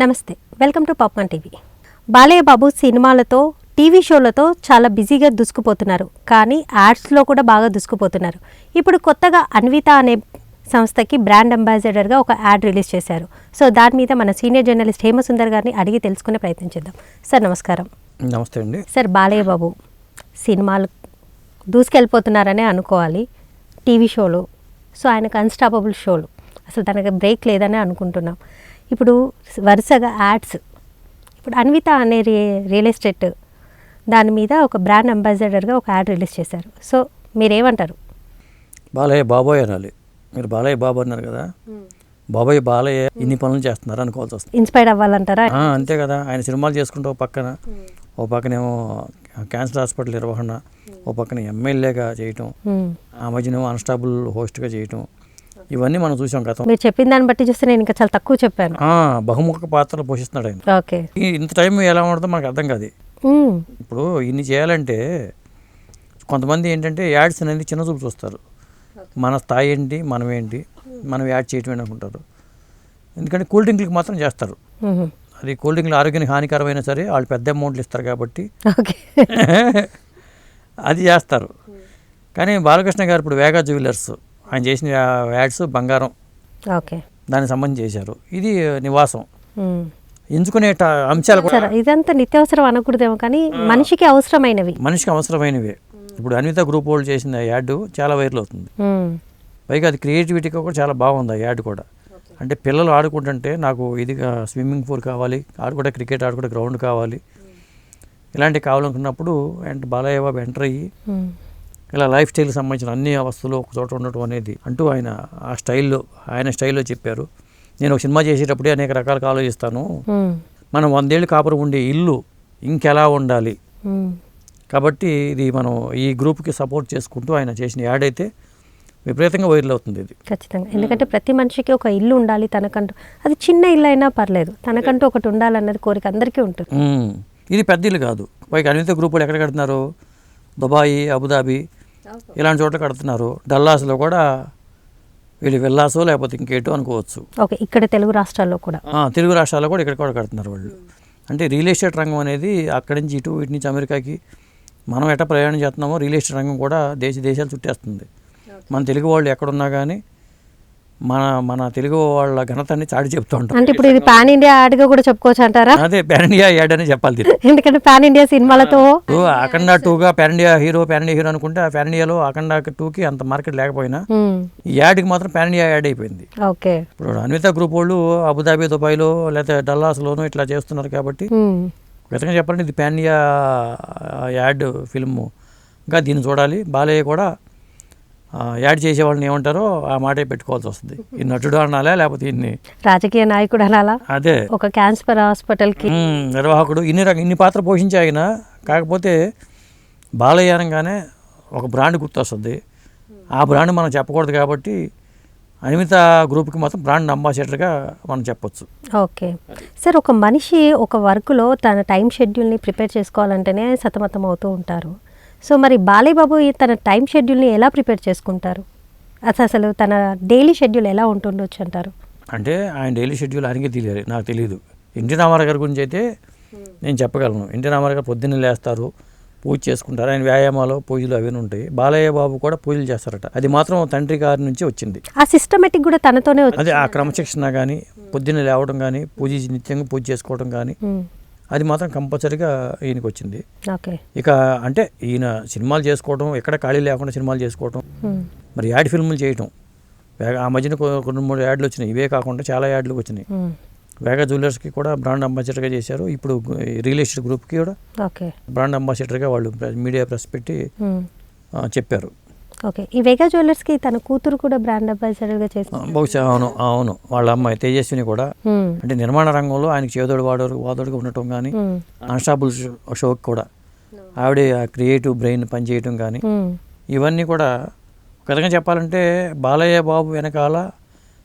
నమస్తే welcome to popcorn TV. Balayya Babu సినిమాలతో TV షోలతో చాలా బిజీగా దుసుకుపోతున్నారు. కానీ యాడ్స్లో కూడా బాగా దుసుకుపోతున్నారు. ఇప్పుడు కొత్తగా అన్విత అనే సంస్థకి బ్రాండ్ అంబాసిడర్గా ఒక యాడ్ రిలీజ్ చేశారు. సో దాని మీద మన సీనియర్ జర్నలిస్ట్ హేమసుందర్ గారిని అడిగి తెలుసుకునే ప్రయత్నం చేద్దాం. సార్ నమస్కారం. నమస్తే అండి. సార్ బాలయ్య బాబు సినిమాలు దూసుకెళ్ళిపోతున్నారనే అనుకోవాలి. టీవీ షోలు. సో ఆయనకు అన్స్టాపబుల్ షోలు. అసలు తనకి బ్రేక్ లేదనే అనుకుంటున్నాం. ఇప్పుడు వరుసగా యాడ్స్. ఇప్పుడు అన్విత అనే రి రియల్ ఎస్టేట్ దాని మీద ఒక బ్రాండ్ అంబాసిడర్గా ఒక యాడ్ రిలీజ్ చేశారు. సో మీరేమంటారు? బాలయ్య బాబోయ్ అనాలి. మీరు బాలయ్య బాబు అన్నారు కదా? బాబాయ్ బాలయ్య ఇన్ని పనులు చేస్తున్నారు అనుకోవాల్సి వస్తుంది. ఇన్స్పైర్ అవ్వాలంటారా? అంతే కదా. ఆయన సినిమాలు చేసుకుంటూ ఓ పక్కన ఓ పక్కనేమో క్యాన్సర్ హాస్పిటల్ నిర్వహణ ఓ పక్కన ఎమ్మెల్యేగా చేయటం. ఆ మధ్యనేమో అన్స్టాబుల్ హోస్ట్గా చేయటం ఇవన్నీ మనం చూసాం గతం. మీరు చెప్పిన దాన్ని బట్టి చూస్తే నేను ఇంకా చాలా తక్కువ చెప్పాను. బహుముఖ పాత్రలు పోషిస్తున్నాడు ఆయన. ఓకే. ఇంత టైం ఎలా ఉండదో మనకు అర్థం కాదు. ఇప్పుడు ఇన్ని చేయాలంటే కొంతమంది ఏంటంటే యాడ్స్ అనేది చిన్న చూపు చూస్తారు. మన స్థాయి ఏంటి మనం ఏంటి మనం యాడ్ చేయటం అనుకుంటారు. ఎందుకంటే కూల్ డ్రింక్లకి మాత్రం చేస్తారు. అది కూల్ డ్రింక్లు ఆరోగ్యానికి హానికరమైన సరే వాళ్ళు పెద్ద అమౌంట్లు ఇస్తారు కాబట్టి అది చేస్తారు. కానీ బాలకృష్ణ గారు ఇప్పుడు వేగా జ్యువెలర్స్. ఆయన చేసిన యాడ్స్ బంగారం. ఓకే. దానికి సంబంధించి చేశారు. ఇది నివాసం. ఎంచుకునే అంశాలు కూడా ఇదంతా నిత్యావసరం అనకూడదేమో కానీ మనిషికి అవసరమైనవి. మనిషికి అవసరమైనవే. ఇప్పుడు అన్విత గ్రూప్ వాళ్ళు చేసిన యాడ్ చాలా వైరల్ అవుతుంది. పైగా అది క్రియేటివిటీగా కూడా చాలా బాగుంది ఆ యాడ్ కూడా. అంటే పిల్లలు ఆడుకుంటుంటే నాకు ఇది స్విమ్మింగ్ పూల్ కావాలి ఆడుకుంటే క్రికెట్ ఆడుకుంటే గ్రౌండ్ కావాలి. ఇలాంటివి కావాలనుకున్నప్పుడు బాలయ్య బాబు ఎంటర్ అయ్యి. ఇలా లైఫ్ స్టైల్కి సంబంధించిన అన్ని వస్తువులు ఒక చోట ఉండటం అనేది అంటూ ఆయన ఆ స్టైల్లో ఆయన స్టైల్లో చెప్పారు. నేను ఒక సినిమా చేసేటప్పుడే అనేక రకాలుగా ఆలోచిస్తాను. మనం వందేళ్ళు కాపురం ఉండే ఇల్లు ఇంకెలా ఉండాలి. కాబట్టి ఇది మనం ఈ గ్రూప్కి సపోర్ట్ చేసుకుంటూ ఆయన చేసిన యాడ్ అయితే విపరీతంగా వైరల్ అవుతుంది ఇది. ఖచ్చితంగా. ఎందుకంటే ప్రతి మనిషికి ఒక ఇల్లు ఉండాలి తనకంటూ. అది చిన్న ఇల్లు అయినా పర్లేదు. తనకంటూ ఒకటి ఉండాలన్నది కోరిక అందరికీ ఉంటుంది. ఇది పెద్ద ఇల్లు కాదు. పైకి అనిత గ్రూప్ వాళ్ళు ఎక్కడ కడుతున్నారు? Dubai Abu Dhabi. ఇలాంటి చోట్ల కడుతున్నారు. డల్లాస్లో కూడా వీళ్ళు వెళ్ళాసో లేకపోతే ఇంకేటో అనుకోవచ్చు. ఓకే ఇక్కడ తెలుగు రాష్ట్రాల్లో కూడా. తెలుగు రాష్ట్రాల్లో కూడా ఇక్కడ కూడా కడుతున్నారు వాళ్ళు. అంటే రియల్ ఎస్టేట్ రంగం అనేది అక్కడి నుంచి ఇటు ఇటు నుంచి అమెరికాకి మనం ఎట్లా ప్రయాణం చేస్తున్నామో రియల్ ఎస్టేట్ రంగం కూడా దేశ దేశాలు చుట్టేస్తుంది. మన తెలుగు వాళ్ళు ఎక్కడున్నా కానీ మన మన తెలుగు వాళ్ళ ఘనతని చాటి చెప్తూ ఉంటాం అంటే ఇప్పుడు ఇది పాన్ ఇండియా యాడ్గా కూడా చెప్పుకోవచ్చు అంటారా అదే పాన్ ఇండియా యాడ్ అని చెప్పాలి. ఎందుకంటే పాన్ ఇండియా సినిమాలతో అఖండ టూగా pan India hero pan India hero అనుకుంటే పాన్ ఇండియాలో అఖండ టూకి అంత మార్కెట్ లేకపోయినా. ఈ యాడ్కి మాత్రం పాన్ ఇండియా యాడ్ అయిపోయింది ఓకే ఇప్పుడు అన్విత గ్రూప్ వాళ్ళు అబుదాబి దుబాయ్లో లేకపోతే డల్లాస్లోనూ ఇట్లా చేస్తున్నారు కాబట్టి. విధంగా చెప్పాలంటే ఇది పాన్ ఇండియా యాడ్ ఫిల్మ్ ఇంకా దీన్ని చూడాలి బాలయ్య కూడా యాడ్ చేసే వాళ్ళని ఏమంటారో ఆ మాటే పెట్టుకోవాల్సి వస్తుంది. ఈ నటుడు అనాలా లేకపోతే ఇన్ని? రాజకీయ నాయకుడు అనాలా? అదే. ఒక క్యాన్సర్ హాస్పిటల్కి మ్మ్, నిర్వాహకుడు. ఇన్ని రక ఇన్ని పాత్ర పోషించే ఆయన. కాకపోతే బాలయ్య అనగానే ఒక బ్రాండ్ గుర్తొస్తుంది. ఆ బ్రాండ్ మనం చెప్పకూడదు కాబట్టి అనిమిత గ్రూప్కి మాత్రం బ్రాండ్ అంబాసిడర్గా మనం చెప్పొచ్చు. ఓకే. సార్ ఒక మనిషి ఒక వర్క్లో తన టైం షెడ్యూల్ని ప్రిపేర్ చేసుకోవాలంటేనే సతమతం అవుతూ ఉంటారు. సో మరి బాలయ్య బాబు ఈ తన టైం షెడ్యూల్ని ఎలా ప్రిపేర్ చేసుకుంటారు? అసలు అసలు తన డైలీ షెడ్యూల్ ఎలా ఉంటుండొచ్చు అంటారు? అంటే ఆయన డైలీ షెడ్యూల్ ఆయనకే తెలియదు నాకు తెలియదు ఎన్టీ రామారావు గారి గురించి అయితే నేను చెప్పగలను. ఎన్టీ రామారావు గారు పొద్దున్నే లేస్తారు పూజ చేసుకుంటారు. ఆయన వ్యాయామాలు పూజలు అవన్నీ ఉంటాయి. బాలయ్య బాబు కూడా పూజలు చేస్తారట. అది మాత్రం తండ్రి గారి నుంచి వచ్చింది. ఆ సిస్టమేటిక్ కూడా తనతోనే అదే ఆ క్రమశిక్షణ కానీ పొద్దున్నే లేవడం కానీ పూజ నిత్యంగా పూజ చేసుకోవడం కానీ. అది మాత్రం కంపల్సరీగా ఈయనకి వచ్చింది ఇక అంటే ఈయన సినిమాలు చేసుకోవడం ఎక్కడ ఖాళీ లేకుండా సినిమాలు చేసుకోవడం. మరి యాడ్ ఫిల్ములు చేయటం. వేగ ఆ మధ్యన కొన్ని మూడు యాడ్లు వచ్చినాయి. ఇవే కాకుండా చాలా యాడ్లు వచ్చినాయి. వేగా జ్యువెలర్స్కి కూడా బ్రాండ్ అంబాసిడర్గా చేశారు. ఇప్పుడు రియల్ ఎస్టేట్ గ్రూప్కి కూడా బ్రాండ్ అంబాసిడర్గా వాళ్ళు మీడియా ప్రెస్ పెట్టి చెప్పారు. ఓకే ఈ వెగా జ్యువెలర్స్కి తన కూతురు కూడా బ్రాండ్ అంబాసిడర్గా చేసి ఆ, బహుశా అవును అవును. వాళ్ళ అమ్మాయి తేజస్విని కూడా. మ్మ్. అంటే నిర్మాణ రంగంలో ఆయనకి చేదోడు వాడోడు వాదోడుగా ఉండటం కానీ. అన్స్టాబుల్ షోకి కూడా. ఆవిడే క్రియేటివ్ బ్రెయిన్ పనిచేయటం కానీ. ఇవన్నీ కూడా ఒక విధంగా చెప్పాలంటే బాలయ్య బాబు వెనకాల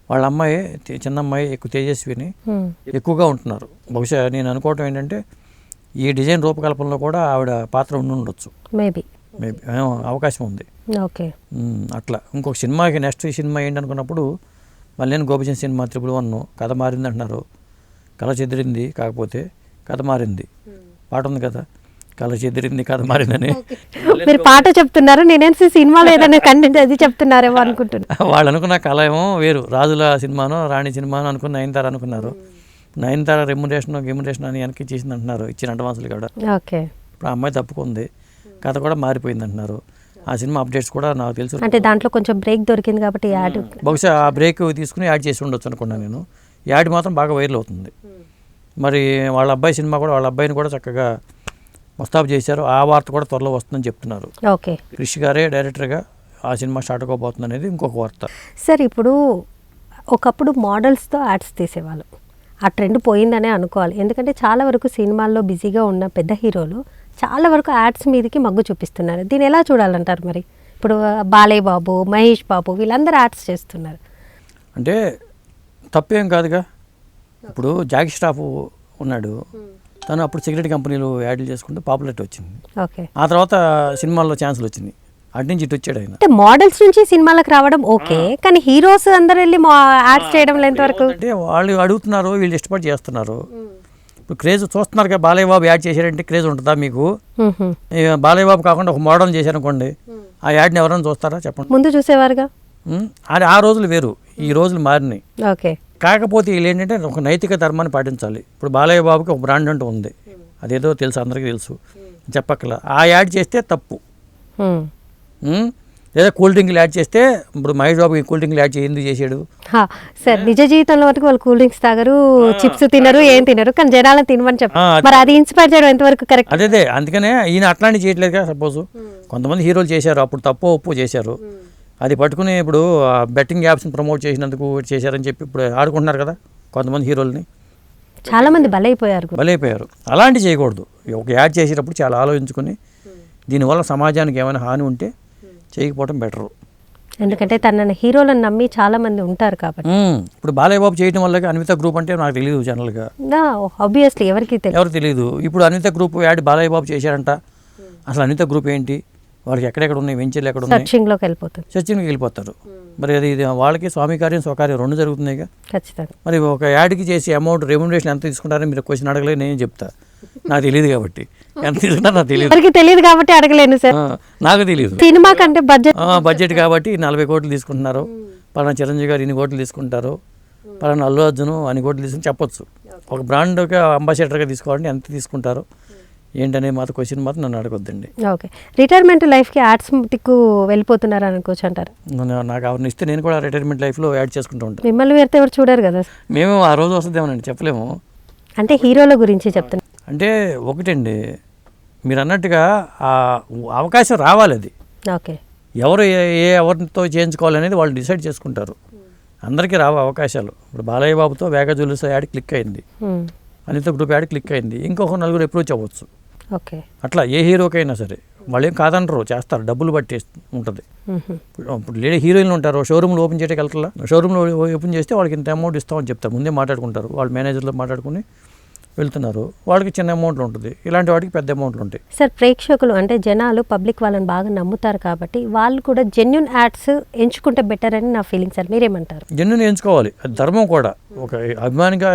వాళ్ళ అమ్మాయి చిన్న అమ్మాయి ఎక్కువ తేజస్విని మ్మ్. ఎక్కువగా ఉంటున్నారు. బహుశా నేను అనుకోవటం ఏంటంటే ఈ డిజైన్ రూపకల్పనలో కూడా ఆవిడ పాత్ర ఉండి ఉండొచ్చు. మేబీ మేబీ అవకాశం ఉంది. ఓకే. అట్లా. ఇంకొక సినిమాకి నెక్స్ట్ సినిమా ఏంటి అనుకున్నప్పుడు మళ్ళీ గోపిచంద్ సినిమా త్రిపుల్ వన్ కథ మారింది అంటున్నారు. కళ చెదిరింది కాకపోతే కథ మారింది. పాట ఉంది కదా? కళ చెదిరింది కథ మారిందని. మీరు పాట చెప్తున్నారు నేనేసి సినిమాలో ఏదైనా కంటెంట్ అది చెప్తున్నారేమో అనుకుంటున్నా. వాళ్ళు అనుకున్న కళ ఏమో వేరు. రాజుల సినిమానో రాణి సినిమానో అనుకున్న నయనతార అనుకున్నారు. నయనతార రెమ్యునరేషన్ గిమ్యునరేషన్ అని వెనక్కి ఇచ్చేసింది అంటున్నారు ఇచ్చిన అడ్వాన్సులు కూడా. ఓకే. ఇప్పుడు ఆ అమ్మాయి తప్పుకుంది. కథ కూడా మారిపోయింది అంటున్నారు. ఆ సినిమా అప్డేట్స్ కూడా నాకు తెలుసు. అంటే దాంట్లో కొంచెం బ్రేక్ దొరికింది కాబట్టి యాడ్ బహుశా ఆ బ్రేక్ తీసుకుని యాడ్ చేసి ఉండొచ్చు అనుకున్నాను నేను. యాడ్ మాత్రం బాగా వైరల్ అవుతుంది. మరి వాళ్ళ అబ్బాయి సినిమా కూడా వాళ్ళ అబ్బాయిని కూడా చక్కగా ముస్తాబు చేశారు. ఆ వార్త కూడా త్వరలో వస్తుందని చెప్తున్నారు. ఓకే. క్రిష్ గారే డైరెక్టర్గా ఆ సినిమా స్టార్ట్ అవ్వబోతుంది అనేది ఇంకొక వార్త. సార్ ఇప్పుడు ఒకప్పుడు మోడల్స్తో యాడ్స్ తీసేవాళ్ళు. ఆ ట్రెండ్ పోయిందనే అనుకోవాలి. ఎందుకంటే చాలా వరకు సినిమాల్లో బిజీగా ఉన్న పెద్ద హీరోలు చాలా వరకు యాడ్స్ మీదకి మగ్గు చూపిస్తున్నారు. దీన్ని ఎలా చూడాలంటారు మరి? ఇప్పుడు బాలయ్య బాబు మహేష్ బాబు వీళ్ళందరూ యాడ్స్ చేస్తున్నారు. అంటే తప్పేం కాదుగా. ఇప్పుడు జాకి స్టాఫ్ ఉన్నాడు. తను అప్పుడు సిగరెట్ కంపెనీలు యాడ్లు చేసుకుంటే పాపులారిటీ వచ్చింది. ఓకే. ఆ తర్వాత సినిమాల్లో ఛాన్సులు వచ్చింది. అటు నుంచి ఇటు వచ్చాడు ఆయన. అంటే మోడల్స్ నుంచి సినిమాలకు రావడం ఓకే కానీ హీరోస్ అందరు వెళ్ళి యాడ్స్ చేయడం ఎంతవరకు అంటే వాళ్ళు అడుగుతున్నారు వీళ్ళు ఇష్టపడి చేస్తున్నారు. ఇప్పుడు క్రేజ్ చూస్తున్నారు కదా బాలయ్య బాబు యాడ్ చేశారంటే క్రేజ్ ఉంటుందా మీకు? బాలయ్య బాబు కాకుండా ఒక మోడల్ చేశారనుకోండి ఆ యాడ్ని ఎవరైనా చూస్తారా చెప్పండి? ముందు చూసేవారుగా? అది ఆ రోజులు వేరు ఈ రోజులు మారినాయి. ఓకే. కాకపోతే వీళ్ళు ఏంటంటే ఒక నైతిక ధర్మాన్ని పాటించాలి. ఇప్పుడు బాలయ్య బాబుకి ఒక బ్రాండ్ అంటూ ఉంది. అదేదో తెలుసు అందరికీ తెలుసు. చెప్పక్కల ఆ యాడ్ చేస్తే తప్పు? లేదా కూల్ డ్రింక్లు యాడ్ చేస్తే ఇప్పుడు మహేష్ బాబుకి కూల్ డ్రింక్లు యాడ్ ఎందుకు చేసాడు? సార్ నిజ జీవితంలో వరకు వాళ్ళు కూల్ డ్రింక్స్ తాగరు చిప్స్ తినరు ఏం తినరు కానీ జనాలను తినమని చెప్పారు మరి అది ఇన్స్పైర్ చేయడం ఎంతవరకు కరెక్ట్? అదే అదే అందుకనే ఈయన అట్లాంటి చేయట్లేదు కదా సపోజ్. కొంతమంది హీరోలు చేశారు అప్పుడు తప్పు ఒప్పు చేశారు. అది పట్టుకుని ఇప్పుడు బెట్టింగ్ యాప్స్ని ప్రమోట్ చేసినందుకు చేశారని చెప్పి ఇప్పుడు ఆడుకుంటున్నారు కదా కొంతమంది హీరోల్ని. చాలా మంది బలైపోయారు బలైపోయారు. అలాంటి చేయకూడదు. ఒక యాడ్ చేసేటప్పుడు చాలా ఆలోచించుకొని దీనివల్ల సమాజానికి ఏమైనా హాని ఉంటే చేయకపోవడం బెటరు. ఎందుకంటే తనని హీరోలను నమ్మి చాలా మంది ఉంటారు కాబట్టి. ఇప్పుడు బాలయ్య బాబు చేయడం వల్ల అన్విత గ్రూప్ అంటే నాకు తెలియదు జనరల్గా. ఆబ్వియస్లీ ఎవరికి తెలియదు ఎవరు తెలియదు ఇప్పుడు అనిత గ్రూప్ యాడ్ బాలయ్య బాబు చేశారంట అసలు అనిత గ్రూప్ ఏంటి? వాళ్ళకి ఎక్కడెక్కడ ఉన్నాయి? వెంచర్లు ఎక్కడ ఉన్నాయి? సర్చింగ్లోకి వెళ్ళిపోతుంది చర్చికి వెళ్ళిపోతారు. మరి అది ఇది వాళ్ళకి స్వామి కార్యం స్వకార్యం రెండు జరుగుతున్నాయిగా. ఖచ్చితంగా. మరి ఒక యాడ్కి చేసి అమౌంట్ రెమ్యునరేషన్ ఎంత తీసుకుంటారని మీరు క్వశ్చన్ అడగలేదు నేను చెప్తా. నాకు తెలియదు కాబట్టి. ఎంత తీసుకుంటారో నాకు తెలియదు తెలియదు కాబట్టి అడగలేను సార్. నాకు తెలియదు సినిమా కంటే బడ్జెట్ బడ్జెట్ కాబట్టి నలభై కోట్లు తీసుకుంటున్నారు. పలానా చిరంజీవి గారు ఇన్ని కోట్లు తీసుకుంటారు. పలానా అల్లు అర్జున్ అన్ని కోట్లు తీసుకుని చెప్పొచ్చు. ఒక బ్రాండ్గా అంబాసిడర్గా తీసుకోవాలంటే ఎంత తీసుకుంటారు? ఏంటనే మాత్రం క్వశ్చన్ మాత్రం నన్ను అడగొద్దండి. ఓకే. రిటైర్మెంట్ లైఫ్కి యాడ్స్ దిక్కు వెళ్ళిపోతున్నారు అనుకోవచ్చు అంటారు. నాకు ఎవరిని ఇస్తే నేను కూడా రిటైర్మెంట్ లైఫ్లో యాడ్ చేసుకుంటూ ఉంటాను మిమ్మల్ని పెడితే ఎవరు చూడరు కదా మేము ఆ రోజు వస్తుందేమోనండి చెప్పలేము. అంటే హీరోల గురించి చెప్తున్నా అంటే ఒకటండి మీరు అన్నట్టుగా ఆ అవకాశం రావాలి అది. ఓకే. ఎవరు ఏ ఎవరితో చేయించుకోవాలనేది వాళ్ళు డిసైడ్ చేసుకుంటారు. అందరికీ రావు అవకాశాలు. ఇప్పుడు బాలయ్య బాబుతో వేగ జ్యువెలర్స్ యాడ్ క్లిక్ అయింది. అనిత గ్రూప్ యాడ్ క్లిక్ అయింది. ఇంకొక నలుగురు అప్రోచ్ అవ్వచ్చు. ఓకే. అట్లా ఏ హీరోకైనా సరే వాళ్ళు ఏం కాదంటారు చేస్తారు. డబ్బులు బట్టి ఉంటుంది. ఇప్పుడు లేడీ హీరోయిన్లు ఉంటారు షోరూమ్లో ఓపెన్ చేయడానికి వెళ్తారా? షోరూమ్లో ఓపెన్ చేస్తే వాళ్ళకి ఇంత అమౌంట్ ఇస్తామని చెప్తారు. ముందే మాట్లాడుకుంటారు. వాళ్ళ మేనేజర్లో మాట్లాడుకుని వెళ్తున్నారు. వాళ్ళకి చిన్న అమౌంట్లు ఉంటుంది. ఇలాంటి వాటికి పెద్ద అమౌంట్లు ఉంటాయి. సార్ ప్రేక్షకులు అంటే జనాలు పబ్లిక్ వాళ్ళని బాగా నమ్ముతారు కాబట్టి వాళ్ళు కూడా జెన్యున్ యాడ్స్ ఎంచుకుంటే బెటర్ అని నా ఫీలింగ్ సార్. మీరేమంటారు? జన్యుని ఎంచుకోవాలి. అది ధర్మం కూడా. ఒక అభిమానిగా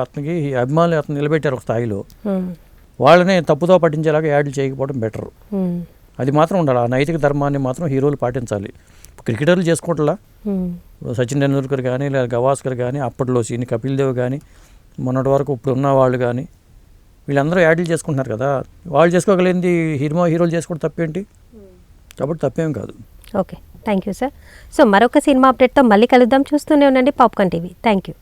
అతనికి అభిమానులు అతను నిలబెట్టారు ఒక స్థాయిలో. వాళ్ళని తప్పుతో పట్టించేలాగా యాడ్లు చేయకపోవడం బెటర్. అది మాత్రం ఉండాలి. ఆ నైతిక ధర్మాన్ని మాత్రం హీరోలు పాటించాలి. క్రికెటర్లు చేసుకోవట్లా. సచిన్ టెండూల్కర్ కానీ లేదా గవాస్కర్ కానీ అప్పట్లో సీని కపిల్ దేవ్ కానీ మొన్నటి వరకు ఇప్పుడు ఉన్న వాళ్ళు కానీ వీళ్ళందరూ యాడ్లు చేసుకుంటున్నారు కదా. వాళ్ళు చేసుకోగలిగింది హీరో హీరోలు చేసుకోవడం తప్పేంటి? కాబట్టి తప్పేం కాదు. Okay. Thank you sir. So మరొక సినిమా అప్డేట్తో మళ్ళీ కలుద్దాం. చూస్తూనే ఉండండి పాప్కార్న్ టీవీ. Thank you